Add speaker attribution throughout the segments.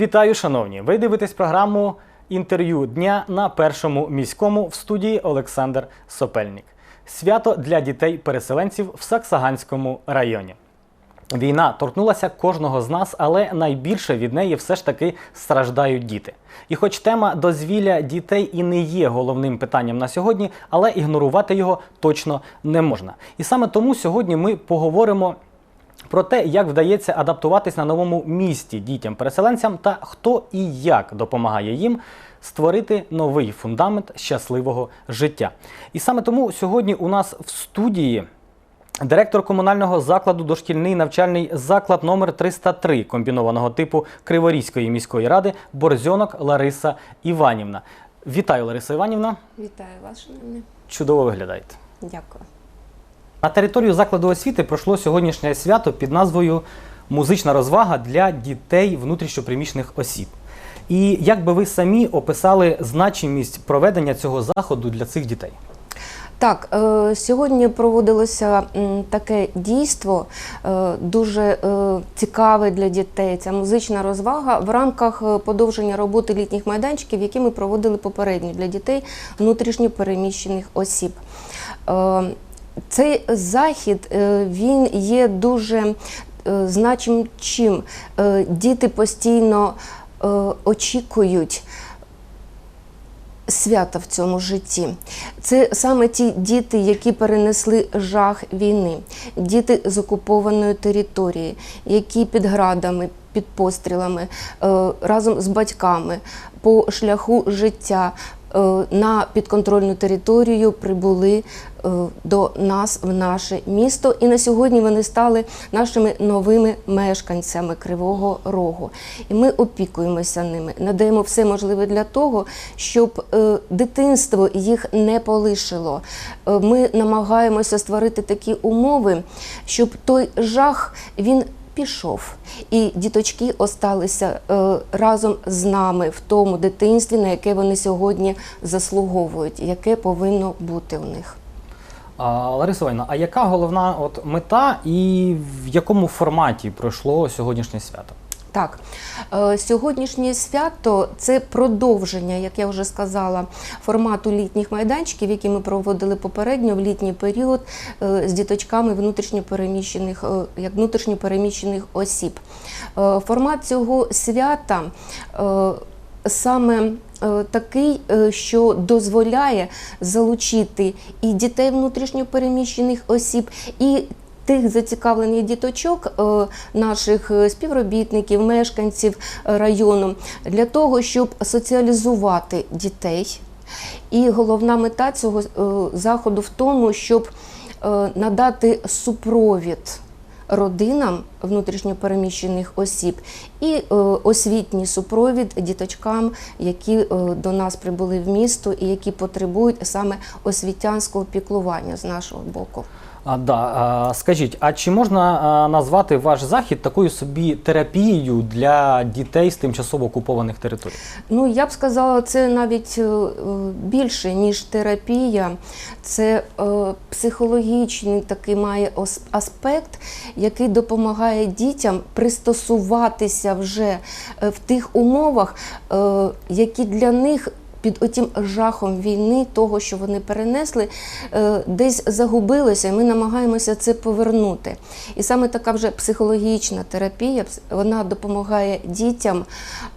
Speaker 1: Вітаю, шановні! Ви дивитесь програму інтерв'ю дня на першому міському в студії Олександр Сопельник. Свято для дітей-переселенців в Саксаганському районі. Війна торкнулася кожного з нас, але найбільше від неї все ж таки страждають діти. І хоч тема дозвілля дітей і не є головним питанням на сьогодні, але ігнорувати його точно не можна. І саме тому сьогодні ми поговоримо про те, як вдається адаптуватись на новому місті дітям-переселенцям та хто і як допомагає їм створити новий фундамент щасливого життя. І саме тому сьогодні у нас в студії. Директор комунального закладу дошкільний навчальний заклад номер 303 комбінованого типу Криворізької міської ради Борзьонок Лариса Іванівна. Вітаю, Лариса Іванівна.
Speaker 2: Вітаю вас, шановні.
Speaker 1: Чудово виглядаєте.
Speaker 2: Дякую.
Speaker 1: На територію закладу освіти пройшло сьогоднішнє свято під назвою Музична розвага для дітей внутрішньоприміщених осіб. І як би ви самі описали значимість проведення цього заходу для цих дітей?
Speaker 2: Так, е, сьогодні проводилося таке дійство, е, дуже е, цікаве для дітей. Це музична розвага в рамках подовження роботи літніх майданчиків, які ми проводили попередньо для дітей внутрішньо переміщених осіб. Цей захід е, він є дуже е, значимим чим. Е, Діти постійно очікують свята в цьому житті. Це саме ті діти, які перенесли жах війни, діти з окупованої території, які під градами, під пострілами разом з батьками по шляху життя. Е, На підконтрольну територію прибули е, до нас в наше місто, і на сьогодні вони стали нашими новими мешканцями Кривого Рогу. І ми опікуємося ними, надаємо все можливе для того, щоб е, дитинство їх не полишило. Ми намагаємося створити такі умови, щоб той жах він пішов, і діточки осталися е, разом з нами в тому дитинстві, на яке вони сьогодні заслуговують, яке повинно бути у них.
Speaker 1: Лариса Іванівна, а яка головна от мета і в якому форматі пройшло сьогоднішнє свято?
Speaker 2: Так, е, сьогоднішнє свято це продовження, як я вже сказала, формату літніх майданчиків, які ми проводили попередньо в літній період е, з діточками внутрішньопереміщених, е, як внутрішньопереміщених осіб. Формат цього свята саме такий, що дозволяє залучити і дітей внутрішньопереміщених осіб, і тих зацікавлених діточок, е, наших е, співробітників, мешканців е, району, для того, щоб соціалізувати дітей. І головна мета цього заходу в тому, щоб надати супровід родинам внутрішньопереміщених осіб і освітній супровід діточкам, які до нас прибули в місто і які потребують саме освітянського піклування з нашого боку.
Speaker 1: А, да, скажіть, а чи можна назвати ваш захід такою собі терапією для дітей з тимчасово окупованих територій?
Speaker 2: Ну, я б сказала, це навіть е, більше, ніж терапія. Це е, психологічний такий має аспект, який допомагає дітям пристосуватися вже е, в тих умовах, які для них. Під отім жахом війни, того, що вони перенесли, е, десь загубилося, і ми намагаємося це повернути. І саме така вже психологічна терапія вона допомагає дітям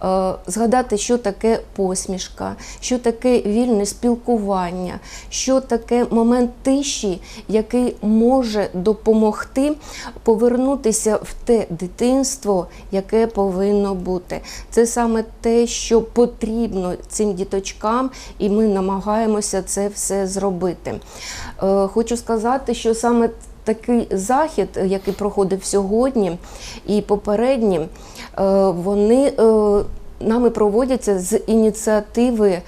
Speaker 2: е, згадати, що таке посмішка, що таке вільне спілкування, що таке момент тиші, який може допомогти повернутися в те дитинство, яке повинно бути. Це саме те, що потрібно цим діточкам, і ми намагаємося це все зробити. Е, Хочу сказати, що саме такий захід, який проходив сьогодні, і попередні, е, вони е, нами проводяться з ініціативи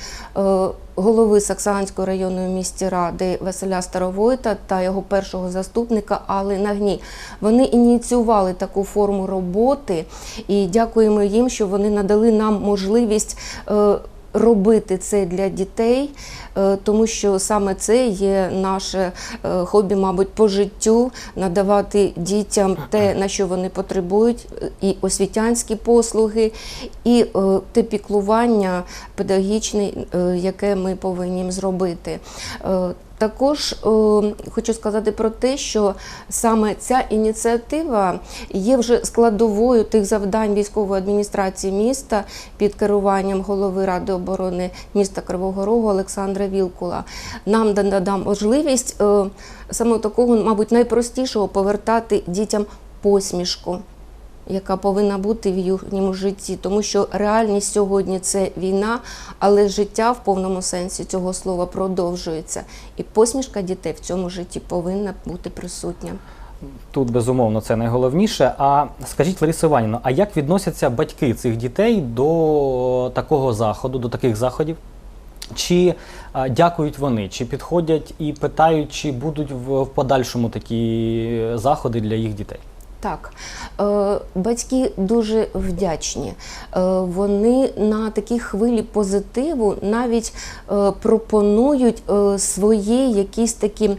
Speaker 2: голови Саксанської районної міської ради Василя Старовойта та його першого заступника Алли Нагні. Вони ініціювали таку форму роботи і дякуємо їм, що вони надали нам можливість. Робити це для дітей, е, тому що саме це є наше е, хобі, мабуть, по життю надавати дітям те, на що вони потребують, е, і освітянські послуги, і те піклування педагогічне, яке ми повинні зробити. Також е, хочу сказати про те, що саме ця ініціатива є вже складовою тих завдань військової адміністрації міста під керуванням голови ради оборони міста Кривого Рогу Олександра Вілкула. Нам надам можливість е, саме такого, мабуть, найпростішого повертати дітям посмішку. Яка повинна бути в їхньому житті, тому що реальність сьогодні це війна, але життя в повному сенсі цього слова продовжується, і посмішка дітей в цьому житті повинна бути присутня.
Speaker 1: Тут безумовно це найголовніше. А скажіть, Лариса Іванівна, а як відносяться батьки цих дітей до такого заходу, до таких заходів? Чи а, дякують вони, чи підходять і питають, чи будуть в, в подальшому такі заходи для їх дітей?
Speaker 2: Так, е, батьки дуже вдячні. Е, вони на такій хвилі позитиву навіть е, пропонують свої якісь такі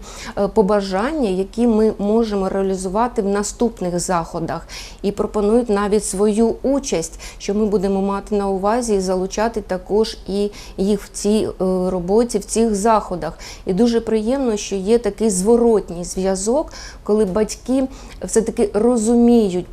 Speaker 2: побажання, які ми можемо реалізувати в наступних заходах, і пропонують навіть свою участь, що ми будемо мати на увазі і залучати також і їх в цій роботі, в цих заходах. І дуже приємно, що є такий зворотній зв'язок, коли батьки все-таки розуміють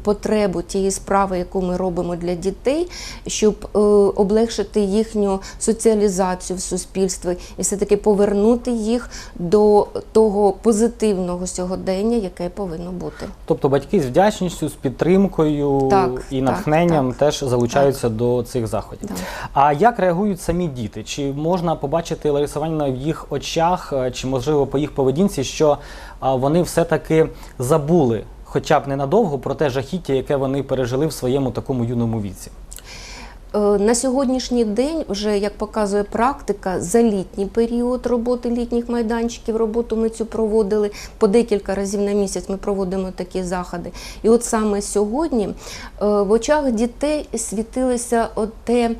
Speaker 2: потребу тієї справи, яку ми робимо для дітей, щоб е, облегшити їхню соціалізацію в суспільстві і все-таки повернути їх до того позитивного сьогодення, яке повинно бути.
Speaker 1: Тобто батьки з вдячністю, з підтримкою
Speaker 2: Так,
Speaker 1: і натхненням
Speaker 2: так.
Speaker 1: теж залучаються до цих заходів.
Speaker 2: Да.
Speaker 1: А як реагують самі діти? Чи можна побачити Лариса в їх очах, е, чи можливо по їх поведінці, що вони все-таки забули, хоча б ненадовго, про те жахіття, яке вони пережили в своєму такому юному віці?
Speaker 2: Е, На сьогоднішній день, вже як показує практика, за літній період роботи літніх майданчиків, роботу ми цю проводили по декілька разів на місяць. Ми проводимо такі заходи. І от саме сьогодні е, в очах дітей світилося оте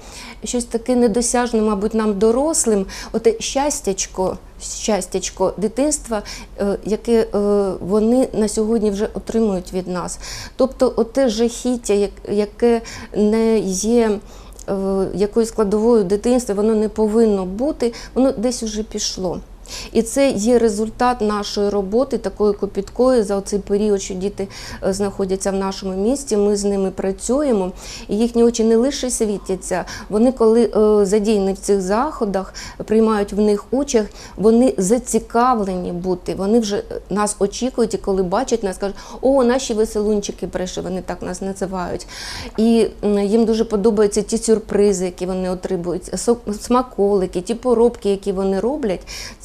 Speaker 2: щось таке недосяжне, мабуть, нам дорослим, оте щастячко. Щастячко дитинства, е, яке е, вони на сьогодні вже отримують від нас. Тобто, оте жахіття, яке не є е, якоюсь складовою дитинства, воно не повинно бути, воно десь уже пішло. І це є результат нашої роботи, такої копіткої за цей період, що діти е, знаходяться в нашому місті. Ми з ними працюємо, і їхні очі не лише світяться. Вони, коли е, задіяні в цих заходах, приймають в них участь, вони зацікавлені бути. Вони вже е, нас очікують, і коли бачать нас, кажуть, о, наші веселунчики прийшли, вони так нас називають. І їм дуже подобаються ті сюрпризи, які вони отримують, смаколики, ті поробки, які вони роблять.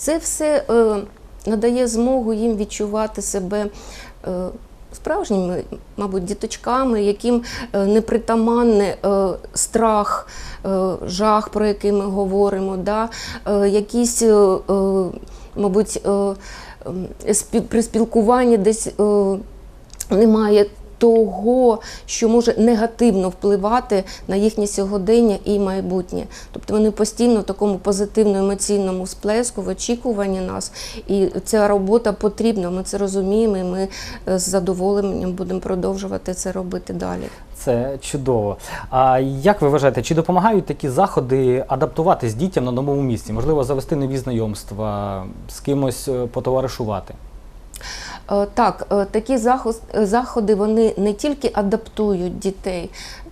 Speaker 2: Це все е, надає змогу їм відчувати себе. Е, Справжніми, мабуть, діточками, яким е, непритаманне страх, жах, про який ми говоримо, да? якісь, мабуть, при спілкуванні десь немає того, що може негативно впливати на їхнє сьогодення і майбутнє. Тобто вони постійно в такому позитивному емоційному сплеску, в очікуванні нас. І ця робота потрібна, ми це розуміємо, і ми е, з задоволенням будемо продовжувати це робити далі.
Speaker 1: Це чудово. А як ви вважаєте, чи допомагають такі заходи адаптуватись дітям на новому місці? Можливо, завести нові знайомства, з кимось е, потоваришувати?
Speaker 2: Е, Так, е, такі е, заходи вони не тільки адаптують дітей,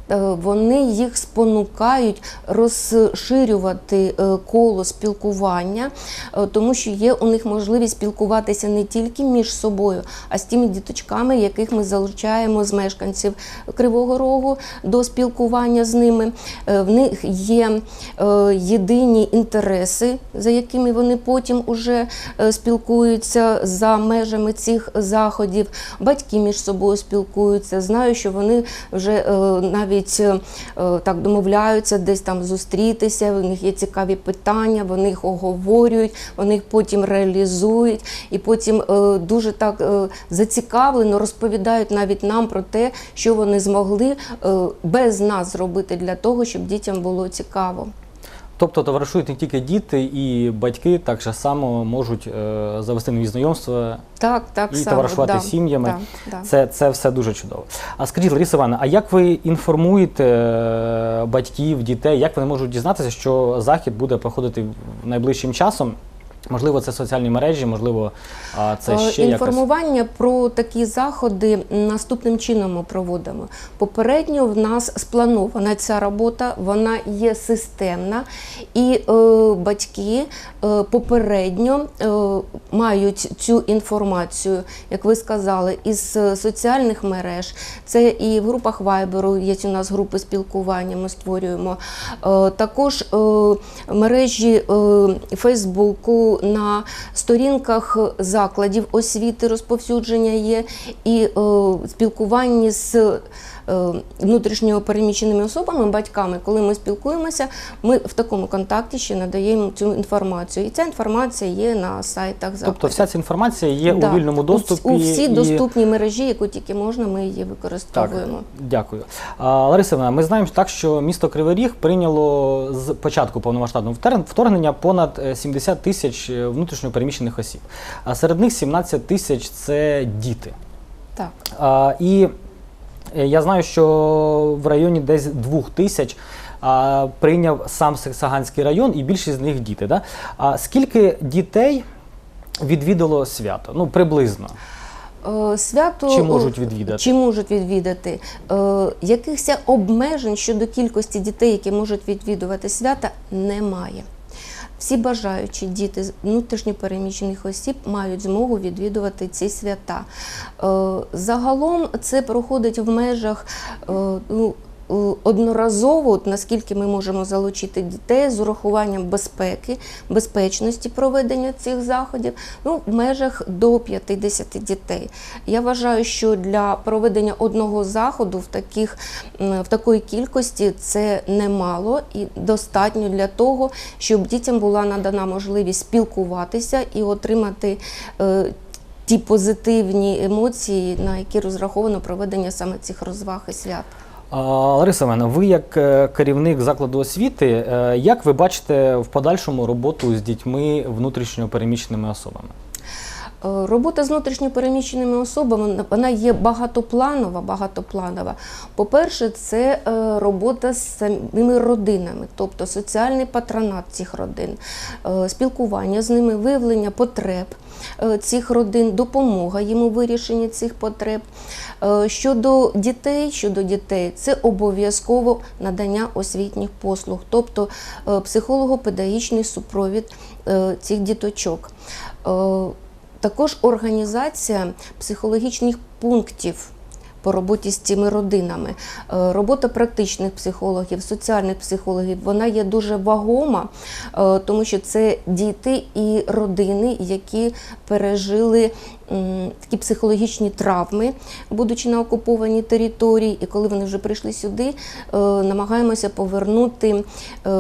Speaker 2: вони їх спонукають розширювати е, коло спілкування, е, тому що є у них можливість спілкуватися не тільки між собою, а з тими діточками, яких ми залучаємо з мешканців Кривого Рогу до спілкування з ними. Е, В них є е, єдині інтереси, за якими вони потім уже е, спілкуються за межами цих заходів. Батьки між собою спілкуються. Знаю, що вони вже е, навіть е, так домовляються десь там зустрітися. У них є цікаві питання, вони їх оговорюють, вони їх потім реалізують, і потім е, дуже так е, зацікавлено розповідають навіть нам про те, що вони змогли без нас зробити для того, щоб дітям було цікаво.
Speaker 1: Тобто товаришують не тільки діти і батьки так же само можуть е, завести нові знайомства
Speaker 2: Так, так
Speaker 1: і
Speaker 2: само.
Speaker 1: товаришувати
Speaker 2: да,
Speaker 1: сім'ями.
Speaker 2: Да, да.
Speaker 1: Це, це все дуже чудово. А скажіть, Лариса Івановна, а як ви інформуєте е, батьків, дітей, як вони можуть дізнатися, що захід буде проходити найближчим часом? Можливо, це соціальні мережі, можливо, це
Speaker 2: Е,
Speaker 1: ще якось.
Speaker 2: Інформування про такі заходи наступним чином ми проводимо. Попередньо в нас спланована ця робота, вона є системна, і е, батьки е, попередньо е, мають цю інформацію, як ви сказали, із е, соціальних мереж. Це і в групах Вайберу є у нас групи спілкування, ми створюємо. Е, також е, мережі е, Фейсбуку на сторінках закладів освіти розповсюдження є, і е, спілкуванні з внутрішньо переміщеними особами, батьками, коли ми спілкуємося, ми в такому контакті ще надаємо цю інформацію. І ця інформація є на сайтах закладів.
Speaker 1: Тобто вся ця інформація є
Speaker 2: Да.
Speaker 1: у вільному доступі.
Speaker 2: У, всі
Speaker 1: і...
Speaker 2: доступні мережі, яку тільки можна, ми її
Speaker 1: Так,
Speaker 2: використовуємо.
Speaker 1: дякую. А, Лариса ми знаємо так, що місто Кривий Ріг прийняло з початку повномасштабного вторгнення понад е, 70 тисяч е, внутрішньо переміщених осіб. А серед них 17 тисяч це діти.
Speaker 2: Так.
Speaker 1: А, і е, я знаю, що в районі десь двох тисяч а, прийняв сам Саганський район, і більшість з них діти. Да? А скільки дітей відвідало свято? Ну, приблизно.
Speaker 2: Е, Свято
Speaker 1: Чи можуть відвідати?
Speaker 2: Чи можуть відвідати? Е, якихось обмежень щодо кількості дітей, які можуть відвідувати свята, немає. Всі бажаючі діти внутрішньопереміщених осіб мають змогу відвідувати ці свята. Е, Загалом це проходить в межах е, ну, одноразово, от наскільки ми можемо залучити дітей з урахуванням безпеки, безпечності проведення цих заходів, ну, в межах до 50 дітей. Я вважаю, що для проведення одного заходу в, таких, в такої кількості це немало і достатньо для того, щоб дітям була надана можливість спілкуватися і отримати. е, Ті позитивні емоції, на які розраховано проведення саме цих розваг і свят.
Speaker 1: Лариса Мена, ви як е, керівник закладу освіти, е, як ви бачите в подальшому роботу з дітьми внутрішньо переміщеними особами?
Speaker 2: Е, Робота з внутрішньопереміщеними особами вона є багатопланова. багатопланова. По-перше, це е, робота з самими родинами, тобто соціальний патронат цих родин, е, спілкування з ними, виявлення потреб цих родин, допомога їм у вирішенні цих потреб. Щодо дітей, щодо дітей, це обов'язково надання освітніх послуг, тобто психолого-педагогічний супровід цих діточок. Також організація психологічних пунктів по роботі з цими родинами. Е, Робота практичних психологів, соціальних психологів, вона є дуже вагома, е, тому що це діти і родини, які пережили такі психологічні травми, будучи на окупованій території, і коли вони вже прийшли сюди, е, намагаємося повернути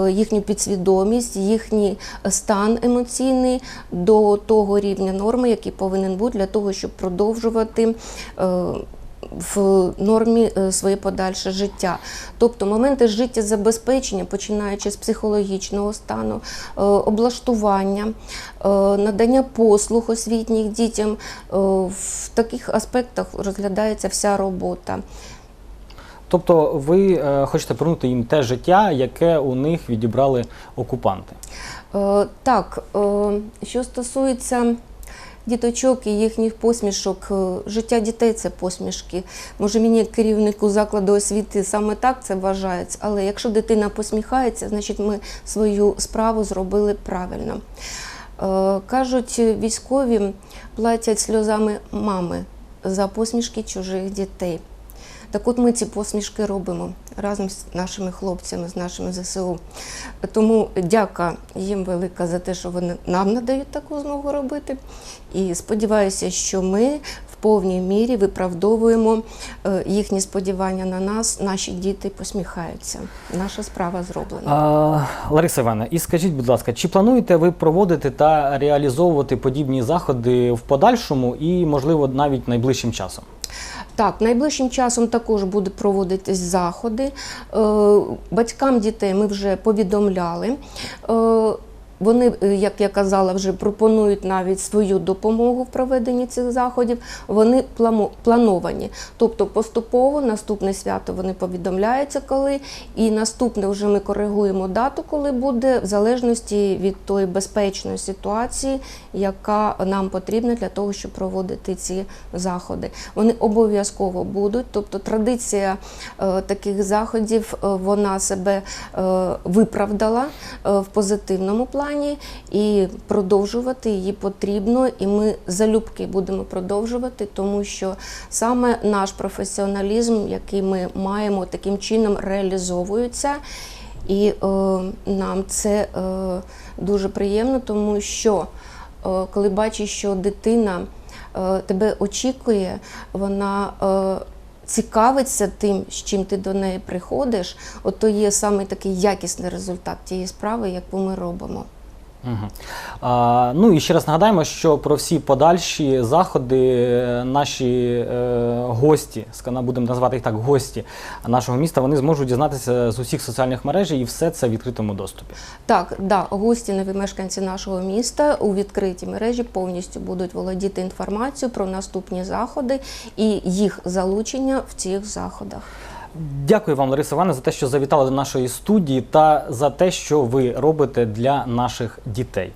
Speaker 2: їхню підсвідомість, їхній стан емоційний до того рівня норми, який повинен бути для того, щоб продовжувати. В нормі е, своє подальше життя, тобто моменти життєзабезпечення, починаючи з психологічного стану, е, облаштування, е, надання послуг освітніх дітям, в таких аспектах розглядається вся робота.
Speaker 1: Тобто ви хочете повернути їм те життя, яке у них відібрали окупанти.
Speaker 2: Так, що стосується діточок і їхніх посмішок, е, життя дітей це посмішки. Може, мені як керівнику закладу освіти саме так це вважається, але якщо дитина посміхається, значить ми свою справу зробили правильно. Е, Кажуть, військові платять сльозами мами за посмішки чужих дітей. Так от ми ці посмішки робимо разом з нашими хлопцями, з нашими ЗСУ. Тому дяка їм велика за те, що вони нам надають таку змогу робити. І сподіваюся, що ми в повній мірі виправдовуємо е, їхні сподівання на нас. Наші діти посміхаються. Наша справа зроблена.
Speaker 1: А, Лариса Івановна, і скажіть, будь ласка, чи плануєте ви проводити та реалізовувати подібні заходи в подальшому і, можливо, навіть найближчим часом?
Speaker 2: Так, найближчим часом також будуть проводитись заходи. Е, Батькам дітей ми вже повідомляли. Вони, е, як я казала, вже пропонують навіть свою допомогу в проведенні цих заходів. Вони плановані. Тобто поступово наступне свято вони повідомляються коли, і наступне вже ми коригуємо дату, коли буде, в залежності від тої безпечної ситуації, яка нам потрібна для того, щоб проводити ці заходи. Вони обов'язково будуть. Тобто традиція е, таких заходів е, вона себе е, виправдала е, в позитивному плані, і продовжувати її потрібно. І ми залюбки будемо продовжувати, тому що саме наш професіоналізм, який ми маємо, таким чином реалізовується. І е, нам це е, дуже приємно, тому що е, коли бачиш, що дитина е, тебе очікує, вона е, цікавиться тим, з чим ти до неї приходиш, от то є саме такий якісний результат тієї справи, яку ми робимо.
Speaker 1: Ну і ще раз нагадаємо, що про всі подальші заходи е, наші е, гості, будемо назвати їх так, гості нашого міста, вони зможуть дізнатися з усіх соціальних мереж і все це в відкритому доступі.
Speaker 2: Так, да, гості нові мешканці нашого міста у відкритій мережі повністю будуть володіти інформацією про наступні заходи і їх залучення в цих заходах.
Speaker 1: Дякую вам, Лариса Івановна, за те, що завітали до нашої студії та за те, що ви робите для наших дітей.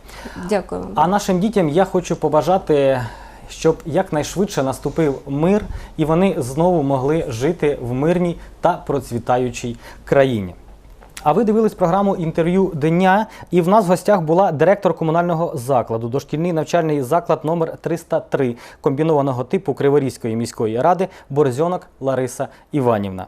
Speaker 2: Дякую вам.
Speaker 1: А нашим дітям я хочу побажати, щоб якнайшвидше наступив мир і вони знову могли жити в мирній та процвітаючій країні. А ви дивились програму інтерв'ю дня, і в нас в гостях була директор комунального закладу, дошкільний навчальний заклад номер 303 комбінованого типу Криворізької міської ради Борзьонок Лариса Іванівна.